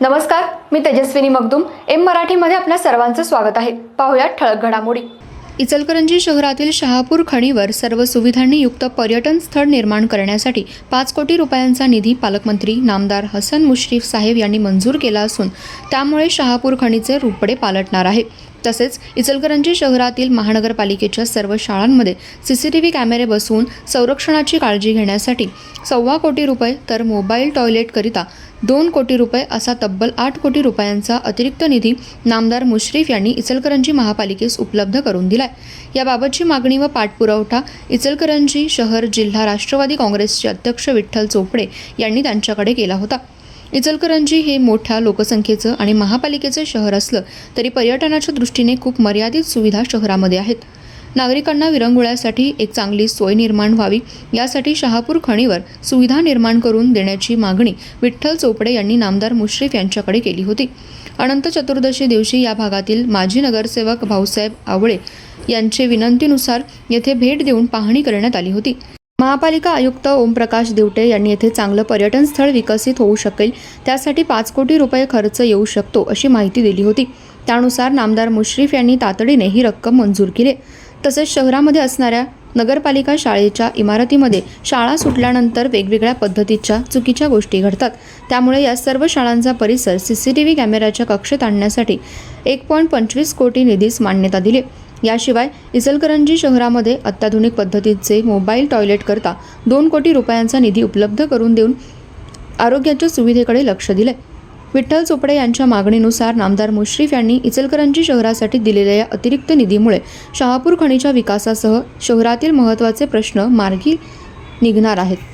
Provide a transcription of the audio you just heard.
नमस्कार मी तेजस्विनी मगदुम. एम मराठीमध्ये आपल्या सर्वांचं स्वागत आहे. पाहुयात ठळक घडामोडी. इचलकरंजी शहरातील शहापूर खणीवर सर्व सुविधांनी युक्त पर्यटन स्थळ निर्माण करण्यासाठी पाच कोटी रुपयांचा निधी पालकमंत्री नामदार हसन मुश्रीफ साहेब यांनी मंजूर केला असून त्यामुळे शहापूर खणीचे रुपडे पालटणार आहे. तसेच इचलकरंजी शहरातील महानगरपालिकेच्या सर्व शाळांमध्ये सीसीटीव्ही कॅमेरे बसवून संरक्षणाची काळजी घेण्यासाठी सव्वा कोटी रुपये तर मोबाईल टॉयलेटकरिता दोन कोटी रुपये असा तब्बल आठ कोटी रुपयांचा अतिरिक्त निधी नामदार मुश्रीफ यांनी इचलकरंजी महापालिकेस उपलब्ध करून दिलाय. याबाबतची मागणी व पाठपुरवठा इचलकरंजी शहर जिल्हा राष्ट्रवादी काँग्रेसचे अध्यक्ष विठ्ठल चोपडे यांनी त्यांच्याकडे केला होता. इचलकरंजी हे मोठ्या लोकसंख्येचं आणि महापालिकेचं शहर असलं तरी पर्यटनाच्या दृष्टीने खूप मर्यादित सुविधा शहरामध्ये आहेत. नागरिकांना विरंगुळ्यासाठी एक चांगली सोय निर्माण व्हावी यासाठी शहापूर खणीवर सुविधा निर्माण करून देण्याची मागणी विठ्ठल चोपडे यांनी नामदार मुश्रीफ यांच्याकडे केली होती. अनंत चतुर्दशी दिवशी या भागातील माजी नगरसेवक भाऊसाहेब आवळे यांचे विनंतीनुसार येथे भेट देऊन पाहणी करण्यात आली होती. महापालिका आयुक्त ओमप्रकाश दिवटे यांनी येथे चांगलं पर्यटन स्थळ विकसित होऊ शकेल त्यासाठी पाच कोटी रुपये खर्च येऊ शकतो अशी माहिती दिली होती. त्यानुसार नामदार मुश्रीफ यांनी तातडीने ही रक्कम मंजूर केली. तसेच शहरामध्ये असणाऱ्या नगरपालिका शाळेच्या इमारतीमध्ये शाळा सुटल्यानंतर वेगवेगळ्या पद्धतीच्या चुकीच्या गोष्टी घडतात. त्यामुळे या सर्व शाळांचा परिसर सी सी टी व्ही कॅमेऱ्याच्या कक्षेत आणण्यासाठी एक पॉईंट पंचवीस कोटी निधीस मान्यता दिली. याशिवाय इचलकरंजी शहरामध्ये अत्याधुनिक पद्धतीचे मोबाईल टॉयलेट करता दोन कोटी रुपयांचा निधी उपलब्ध करून देऊन आरोग्याच्या सुविधेकडे लक्ष दिले विठ्ठल चोपडे यांच्या मागणीनुसार नामदार मुश्रीफ यांनी इचलकरंजी शहरासाठी दिलेल्या या अतिरिक्त निधीमुळे शहापूर खणीच्या विकासासह शहरातील महत्त्वाचे प्रश्न मार्गी निघणार आहेत.